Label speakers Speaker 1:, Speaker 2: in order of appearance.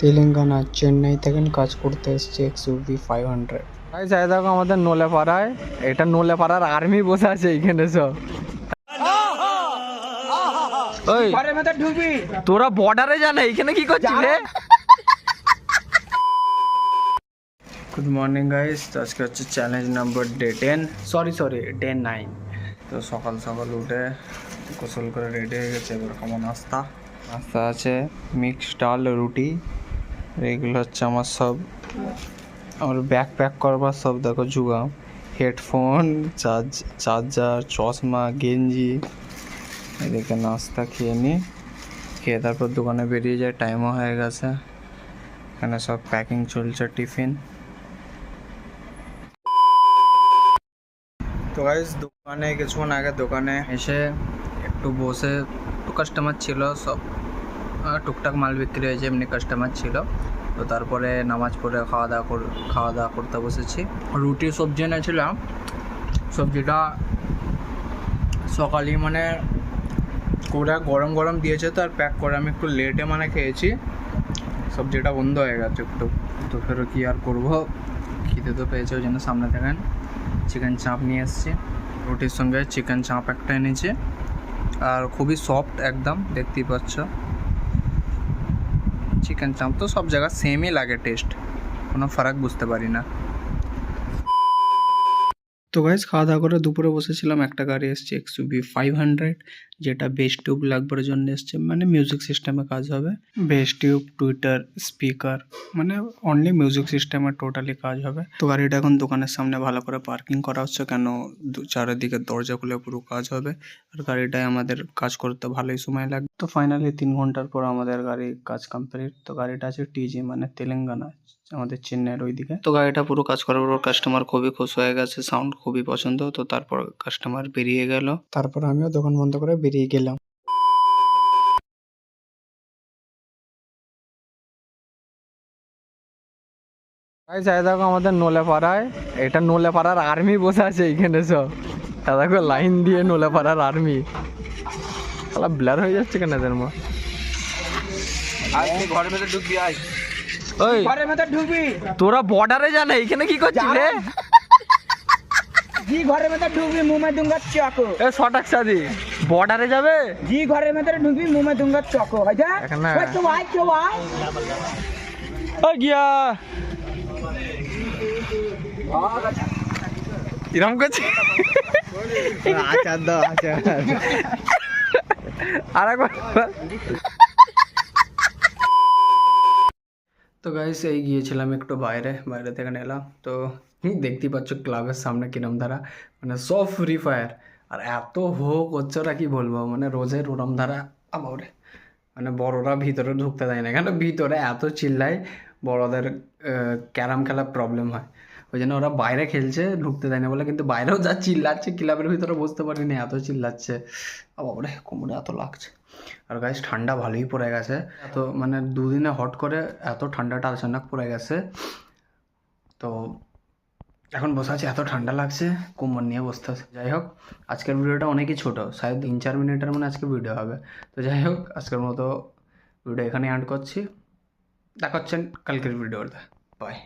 Speaker 1: তেলেঙ্গানা চেন্নাই থেকে কাজ করতে এসছে এক্স ইউভি ফাইভ হান্ড্রেড
Speaker 2: ভাই চাই দেখো আমাদের নোলেপাড়ায়। এটা নোলেপাড়ার আর্মি বসে আছে এইখানে সব। ওই তোরা বর্ডারে জানা এইখানে কি করছিস রে? গুড মর্নিং গাইস তো আজকে হচ্ছে challenge number day ten sorry sorry day nine তো সকাল সকাল উঠে গোসল করে রেডি হয়ে গেছে এবার খাব নাস্তা। নাস্তা আছে মিক্সড ডাল রুটি এগুলো হচ্ছে আমার সব। আমার ব্যাগ প্যাক করবার সব, দেখো জুগাম হেডফোন চার্জ চার্জার চশমা, গেঞ্জি। এদিকে নাস্তা খেয়ে নিই খেয়ে তারপর দোকানে বেরিয়ে যায় টাইমও হয়ে গেছে। এখানে সব প্যাকিং চলছে, টিফিন। তো গাইজ দোকানে কিছুক্ষণ আগে দোকানে এসে একটু বসে, একটু কাস্টমার ছিল, সব টুকটাক মাল বিক্রি হয়েছে, এমনি কাস্টমার ছিল। তো তারপরে নামাজ পড়ে খাওয়া দাওয়া করে খাওয়া দাওয়া করতে বসেছি। রুটি, সবজি এনেছিলাম। সবজিটা সকালেই মানে ওরা গরম গরম দিয়েছে, তো আর প্যাক করে আমি একটু লেটে মানে খেয়েছি। সবজিটা বন্ধ হয়ে গেছে একটু। তো ফেরো কি আর করব? খিদে তো পেয়েছে, ওই জন্য সামনে দেখেন চিকেন চাপ নিয়ে এসেছি। রুটির সঙ্গে চিকেন চাপ একটা এনেছি। আর খুবই সফট একদম, দেখতেই পাচ্ছ। চিকেন চাপ তো সব জায়গায় সেমই লাগে টেস্ট কোনো ফারাক বুঝতে পারি না। তো গাইজ খাওয়া দাওয়া করে দুপুরে বসেছিলাম, একটা গাড়ি এসছে এক্সুবি ফাইভ হান্ড্রেড যেটা বেস টিউব লাগবার জন্য এসছে মানে মিউজিক সিস্টেমে কাজ হবে। বেস টিউব, টুইটার স্পিকার মানে অনলি মিউজিক সিস্টেমে টোটালি কাজ হবে। তো গাড়িটা এখন দোকানের সামনে ভালো করে পার্কিং করা হচ্ছে কেন? চারিদিকে দরজা খুলে পুরো কাজ হবে। আর গাড়িটায় আমাদের কাজ করতে ভালোই সময় লাগবে। তো ফাইনালি তিন ঘণ্টার পর আমাদের গাড়ি কাজ কমপ্লিট তো গাড়িটা আছে টিজি মানে তেলেঙ্গানা, আমাদের চেন্নাইয়ের ওইদিকে। তো গাড়িটা পুরো কাজ করার পর কাস্টমার খুবই খুশ হয়ে গেছে সাউন্ড খুবই পছন্দ। তো তারপর কাস্টমার বেরিয়ে গেল।
Speaker 1: তারপর আমিও দোকান বন্ধ করে বেরিয়ে গেলাম।
Speaker 2: চাই দেখো আমাদের নোলে পাড়ায় এটা নোলে পাড়ার আর্মি বসে আছে এইখানে সব। দেখো লাইন দিয়ে নোলে পাড়ার আর্মি তাহলে ব্লার হয়ে যাচ্ছে কেন এদের মা?
Speaker 3: ঘরের ভেতর ঢুকবি আয়।
Speaker 2: ওই
Speaker 3: ঘরের ভেতর ঢুকবি।
Speaker 2: তোরা বর্ডারে জানা এইখানে কি করছিস রে?
Speaker 3: জি ঘরের ভেতর ঢুকবি মুমে দুঙ্গার চকো।
Speaker 2: এ শটাক সাদি বর্ডারে যাবে?
Speaker 3: জি ঘরের ভেতরে ঢুকবি মুমে দুঙ্গার চকো হয় যা? ওই আয় কেউ আয়।
Speaker 2: ও গিয়া। কিরম করছে?
Speaker 1: আচার দাও আচার।
Speaker 2: আর একবার তো গাইস এই গিয়েছিলাম একটু বাইরে বাইরে থেকে এলাম তো দেখতেই পাচ্ছ ক্লাবের সামনে কিরম ধারা মানে সব ফ্রি ফায়ার আর এত হো করছে ওরা কি বলব মানে রোজের ওরম ধারা আবারে মানে বড়রা ভিতরে ঢুকতে দেয় না, কেন ভিতরে এত চিল্লায় বড়দের ক্যারাম খেলার প্রবলেম হয়। ওই জন্য ওরা বাইরে খেলছে, ঢুকতে দেয় না বলে, কিন্তু বাইরেও যা চিল্লাচ্ছে, ক্লাবের ভিতরে বসতে পারিনি, এত চিল্লাচ্ছে। বাবারে কোমরে এত লাগছে। আর গাইস ঠান্ডা ভালোই পড়ে গেছে। এত মানে দুদিনে হট করে এত ঠান্ডাটা আচানক পড়ে গেছে। তো এখন বসে আছি, এত ঠান্ডা লাগছে, কোমর নিয়ে বসতে আছে। যাই হোক, আজকের ভিডিওটা অনেকই ছোট সায় তিন চার মিনিটের মানে আজকে ভিডিও হবে। তো যাই হোক, আজকের মতো ভিডিও এখানে অ্যান্ড করছি। দেখাচ্ছেন কালকের ভিডিওটা বাই